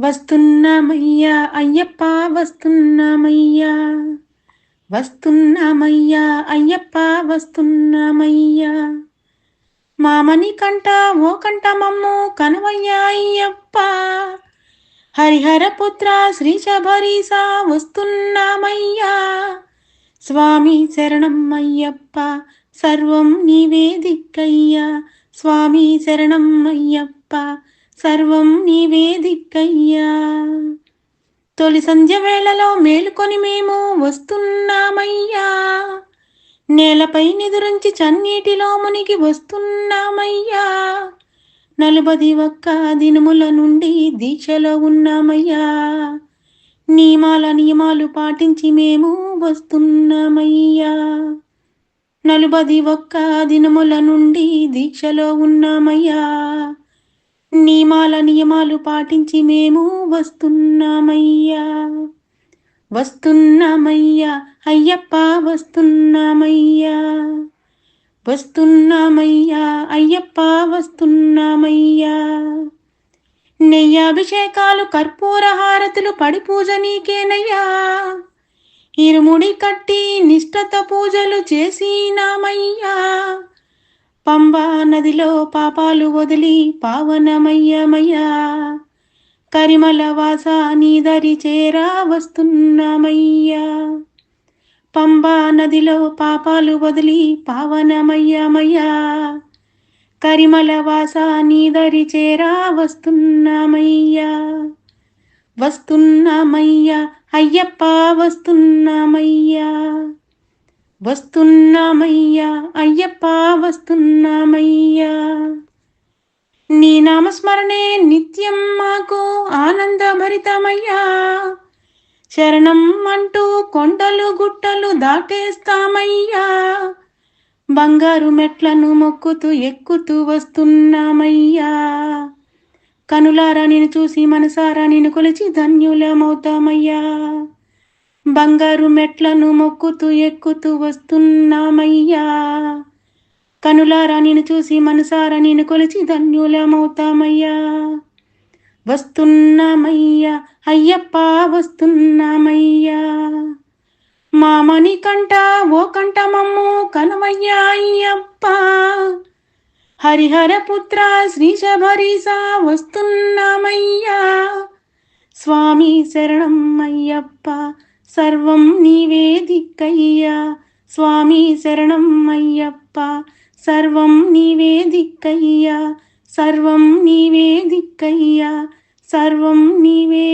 వస్తున్నామయ్యా అయ్యప్ప వస్తున్నామయ్యా. వస్తున్నామయ్యా అయ్యప్ప వస్తున్నామయ్యా. మామని కంట ఓ కంట మమ్ము కనవయ్యా అయ్యప్ప. హరిహర పుత్ర శ్రీ శబరీసా వస్తున్నామయ్యా. స్వామి శరణం అయ్యప్ప సర్వం నీవేదిక్కయ్యా స్వామి శరణం అయ్యప్ప సర్వం నీవే దిక్కయ్యా తొలి సంధ్య వేళలో మేలుకొని మేము వస్తున్నామయ్యా. నేలపై నిదురించి చన్నీటిలో మునిగి వస్తున్నామయ్యా. నలుబది ఒక్క దినముల నుండి దీక్షలో ఉన్నామయ్యా. నియమాల నియమాలు పాటించి మేము వస్తున్నామయ్యా. నలుబది ఒక్క దినముల నుండి దీక్షలో ఉన్నామయ్యా. నియమాల నియమాలు పాటించి మేము వస్తున్నామయ్యా. వస్తున్నామయ్యా. అయ్యప్ప వస్తున్నామయ్యా. వస్తున్నామయ్యా. అయ్యప్ప వస్తున్నామయ్యా. నెయ్యాభిషేకాలు కర్పూర హారతులు పడి పూజ నీకేనయ్యా. ఇరుముడి కట్టి నిష్ఠత పూజలు చేసినామయ్యా. పంబా నదిలో పాపాలు వదిలి పావనమయ్యమయ్యా. కరిమల వాస నీదరి చేరా వస్తున్నామయ్యా. పంబా నదిలో పాపాలు వదిలి పావనమయ్యమయ్యా. కరిమల వాస నీదరి చేరా వస్తున్నామయ్యా. వస్తున్నామయ్యా అయ్యప్ప వస్తున్నామయ్యా. వస్తున్నామయ్యా అయ్యప్ప వస్తున్నామయ్యా. నీ నామస్మరణే నిత్యం మాకు ఆనందభరితమయ్యా. శరణం అంటూ కొండలు గుట్టలు దాటేస్తామయ్యా. బంగారు మెట్లను మొక్కుతూ ఎక్కుతూ వస్తున్నామయ్యా. కనులారా నేను చూసి మనసారా నేను కొలిచి ధన్యులమవుతామయ్యా. బంగారు మెట్లను మొక్కుతూ ఎక్కుతూ వస్తున్నామయ్యా. కనులారా నేను చూసి మనసారా నేను కొలిచి ధన్యులమవుతామయ్యా. వస్తున్నామయ్యా అయ్యప్ప వస్తున్నామయ్యా. మామని కంట ఓ కంట మమ్ము కనవయ్యా అయ్యప్ప. హరిహర పుత్ర శ్రీ శబరిసా వస్తున్నామయ్యా. స్వామి శరణం అయ్యప్ప. సర్వం నీవే స్వామి శరణం అయ్యప్ప. సర్వం నీవే సర్వం నీవే సర్వం నీవే